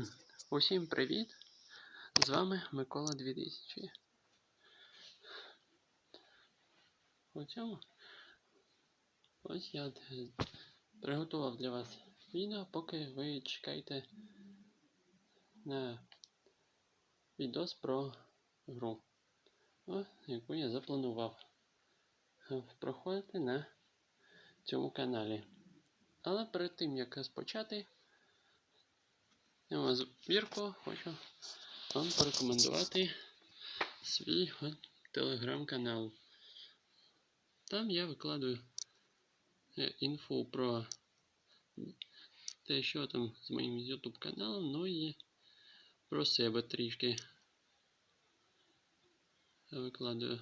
Усім привіт! З вами Микола 2000. У цьому ось я приготував для вас відео, поки ви чекаєте на відос про гру, яку я запланував проходити на цьому каналі. Але перед тим як розпочати, я збірку хочу вам порекомендувати свій телеграм-канал. Там я викладаю е, інфу про те, що там з моїм YouTube каналом, ну і про себе трішки я викладаю.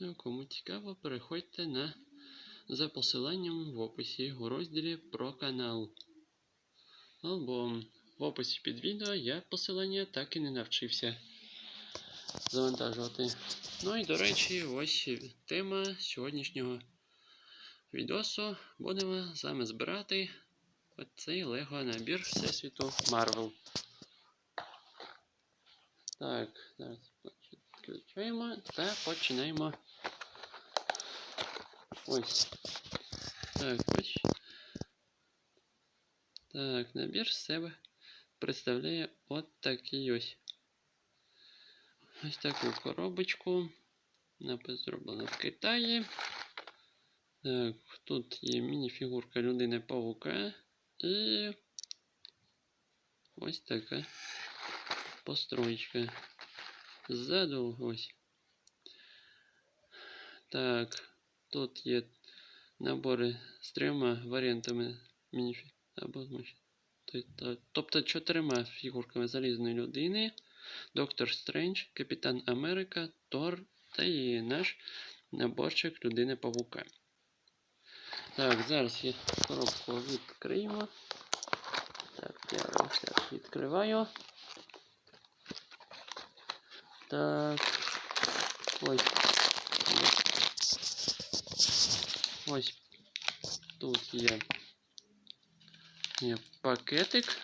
Ну, Кому цікаво, переходьте на за посиланням в описі у розділі про канал. Або в описі під відео я посилання так і не навчився завантажувати. Ну і до речі, ось тема сьогоднішнього відосу. Будемо з вами збирати оцей Лего набір Всесвіту Марвел. Так, зараз включаємо та починаємо. Ось. Так, ось. Так, набір з себе представляє от такий ось. Ось таку коробочку. Напис зроблено в Китаї. Так, тут є мініфігурка людини павука і ось така построєчка. Ззаду ось. Так, тут є набори з трьома варіантами мініфі. Або Тобто чотирма фігурками залізної людини. Доктор Стрендж, Капітан Америка, Тор та і наш наборчик людини Павука. Так, зараз я коробку відкриємо. Так, я так відкриваю. Так. Ось. Ось тут є, є пакетик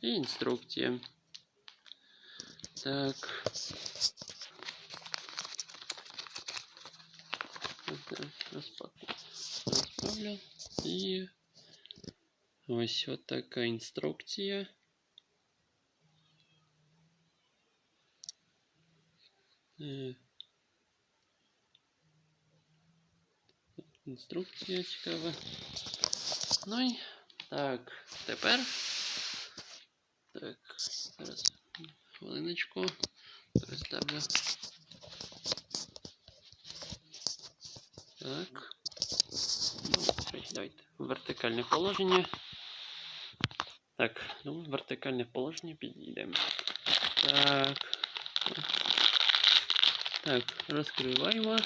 і інструкція. Так. Розправлю. І ось от така інструкція. Е, Інструкція цікава. Ну і так, тепер. Так, зараз хвилиночку. Переставлю. Так. Ну, давайте. Вертикальне положення. Так, ну, вертикальне положення підійдемо. Так. Так, розкриваємо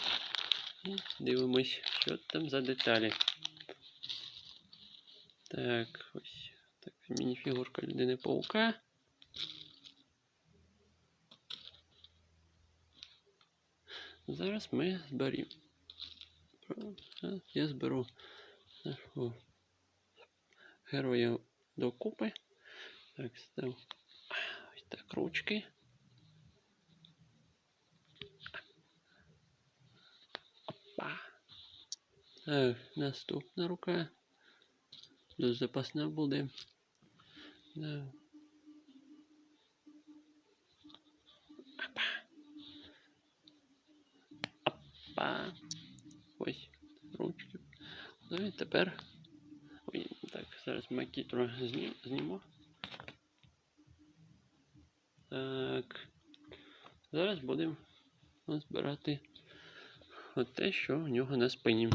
і дивимось, що там за деталі. Так, ось так, мініфігурка людини паука. Зараз ми зберемо. Я зберу нашого героя докупи. Так, став ось так ручки. Опа. Так, наступна рука. Дуже запасна буде. Да. Опа. Опа. Ось ручки. Ну і тепер. Ой, так, зараз макітру знім, зніму. Так. Зараз будемо збирати от те, що у нього на спині.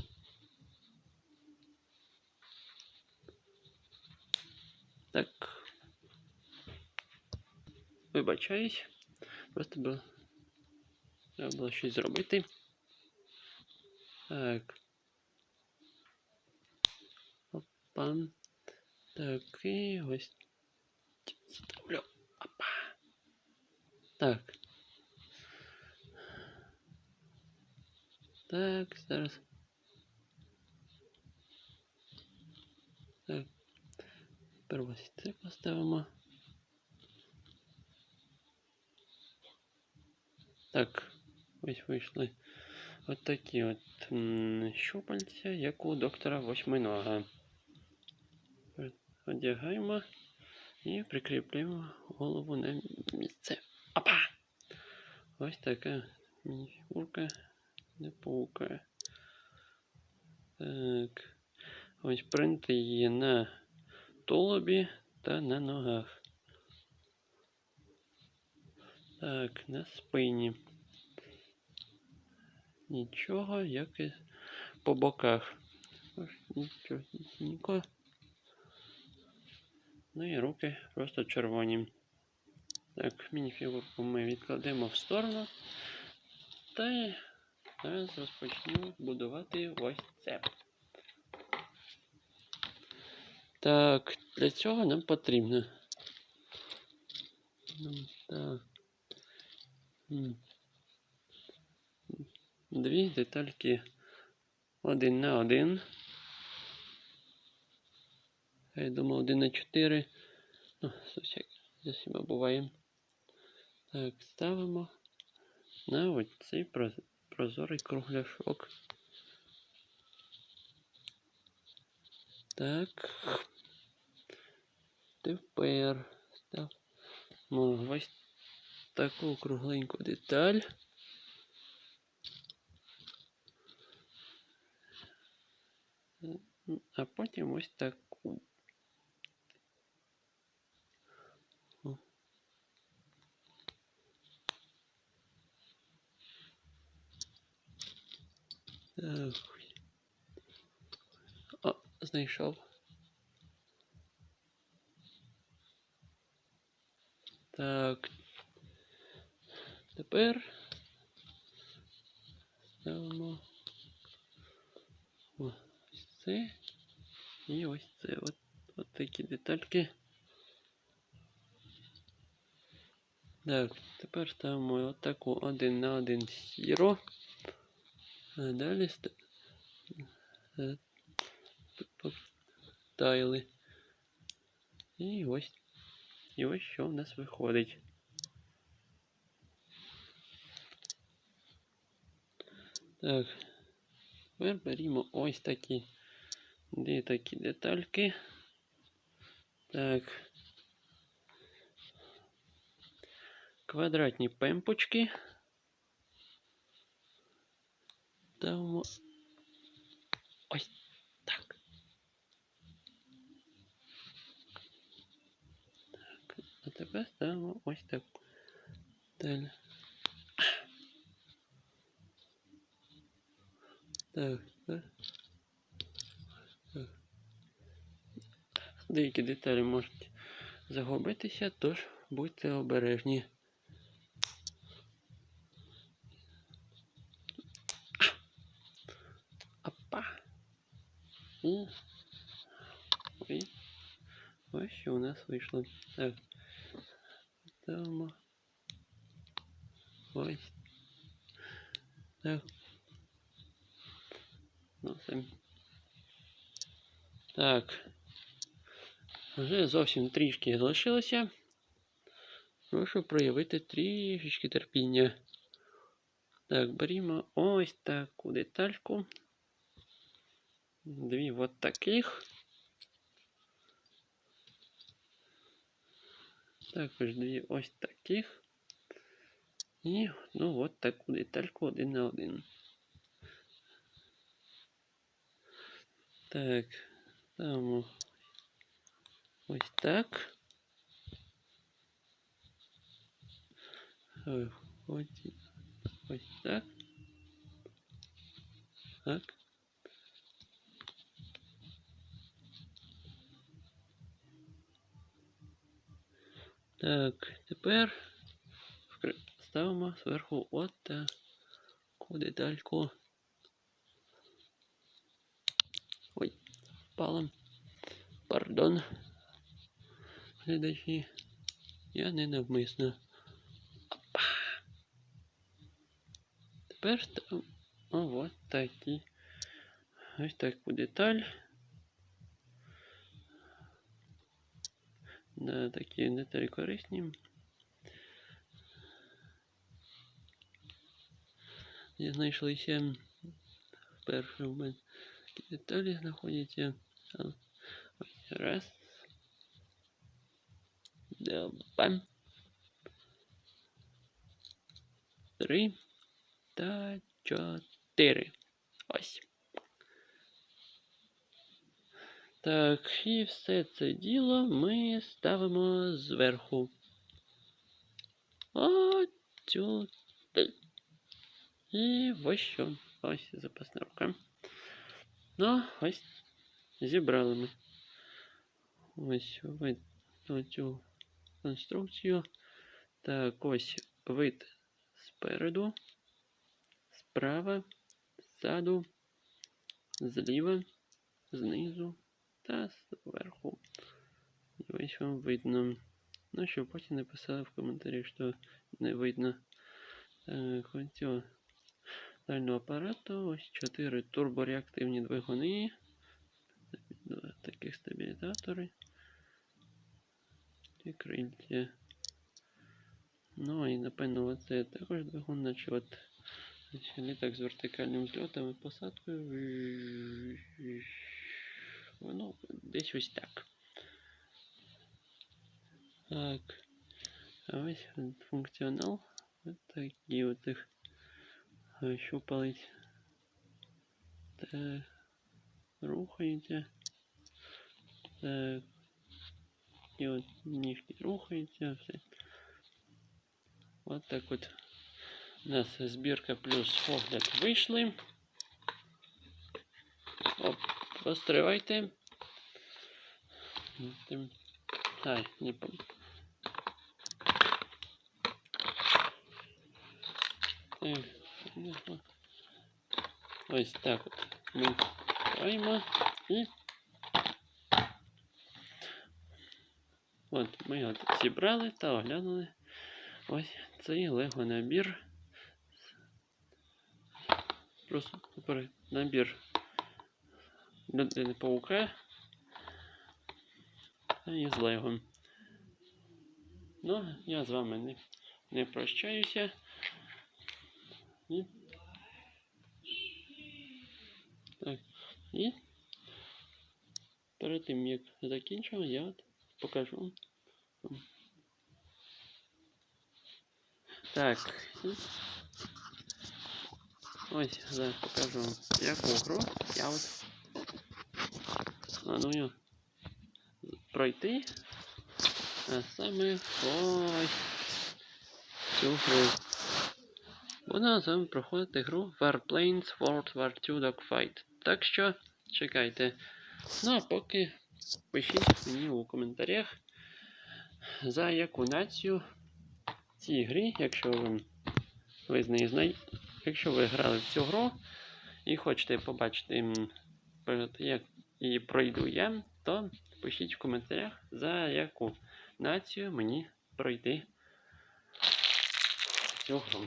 вибачаюсь. Просто б... треба було щось зробити. Так. Опа. Так, і ось. Ставлю. Опа. Так. Так, зараз. Так. Тепер ось це поставимо. Так, ось вийшли от такі от щупальця, як у доктора восьминога. Одягаємо і прикріплюємо голову на місце. Опа! Ось така мініфігурка не паука. Так. Ось принти є на тулубі та на ногах. Так, на спині. Нічого, як і по боках. Нічого, нічого. Ну і руки просто червоні. Так, мініфігурку ми відкладемо в сторону. Та зараз розпочнемо будувати ось це. Так, для цього нам потрібно. Так. Дві детальки один на один. Я думав один на чотири. Ну, всяк, засіба буває. Так, ставимо на ось цей прозорий кругляшок. Так. Тепер ставимо ось таку кругленьку деталь. А потім ось таку. О. Знайшов. Так. Тепер ставимо ось це і ось це. От, от такі детальки. Так, тепер ставимо отаку один на один сіро. А далі ст... е, тайли. І ось. І ось що в нас виходить. Так. Тепер берімо ось такі. Дві такі детальки. Так. Квадратні пемпочки. Ставимо ось так. Так, а тепер ставимо ось так. Далі. Так, так. Так. Деякі деталі можуть загубитися, тож будьте обережні. Опа. І... Ой. Ось що у нас вийшло. Так. Ставимо. Ось. Так. Ну, це... Так. Вже зовсім трішки залишилося. Прошу проявити трішечки терпіння. Так, берімо ось таку детальку. Дві от таких. Також дві ось таких. І ну от таку детальку один на один. Так, ставимо ось так. Е, Ось, так. Так. Так, тепер ставимо зверху от таку детальку. Ой, впала. Пардон. Глядачі. Я не навмисно. Опа. Тепер от такі. Ось таку деталь. Да, такі деталі корисні. Знайшлися вперше в мене деталі знаходяться. А, ось, Раз. Два. Три. Та чотири. Ось. Так, і все це діло ми ставимо зверху. Ось сюди. І ось що. Ось запасна рука. Ну, ось зібрали ми. Ось вид оцю конструкцію. Так, ось вид спереду, справа, ззаду, зліва, знизу та зверху. І ось вам видно. Ну, щоб потім не писали в коментарі, що не видно. Цього дальнього апарату. Ось 4 турбореактивні двигуни. Два таких стабілізатори. І. Ну і напевно оце також двигун, наче от літак з вертикальним зльотом і посадкою. Ну, десь ось так. Так. А ось функціонал. Ось такі е, щупалець. Так. Рухається. Так. І от ніжки рухаються, все. От так от у нас збірка плюс огляд вийшли. Оп, постривайте. Тим- Ай, не пом... Так, ну, о. Ось так от ми маємо і От ми от зібрали та оглянули ось цей лего набір. Просто набір людини паука із лего. Ну, я з вами не, не прощаюся. І... Так. І перед тим як закінчимо, я от покажу. Так. Ось зараз покажу яку гру я от планую пройти. А саме ось цю гру. Вона саме проходити гру Warplanes World War II Dogfight. Так що чекайте. Ну а поки пишіть мені у коментарях, за яку націю цій грі, якщо ви, ви з неї знай... якщо ви грали в цю гру і хочете побачити, як її пройду я, то пишіть в коментарях, за яку націю мені пройти цю гру.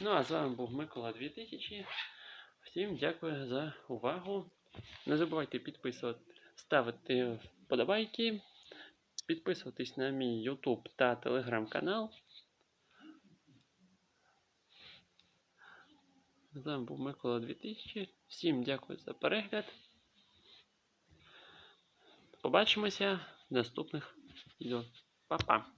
Ну, а з вами був Микола 2000. Всім дякую за увагу. Не забувайте підписувати, ставити вподобайки, підписуватись на мій YouTube та Telegram канал. З вами був Микола 2000. Всім дякую за перегляд. Побачимося в наступних відео. Па-па!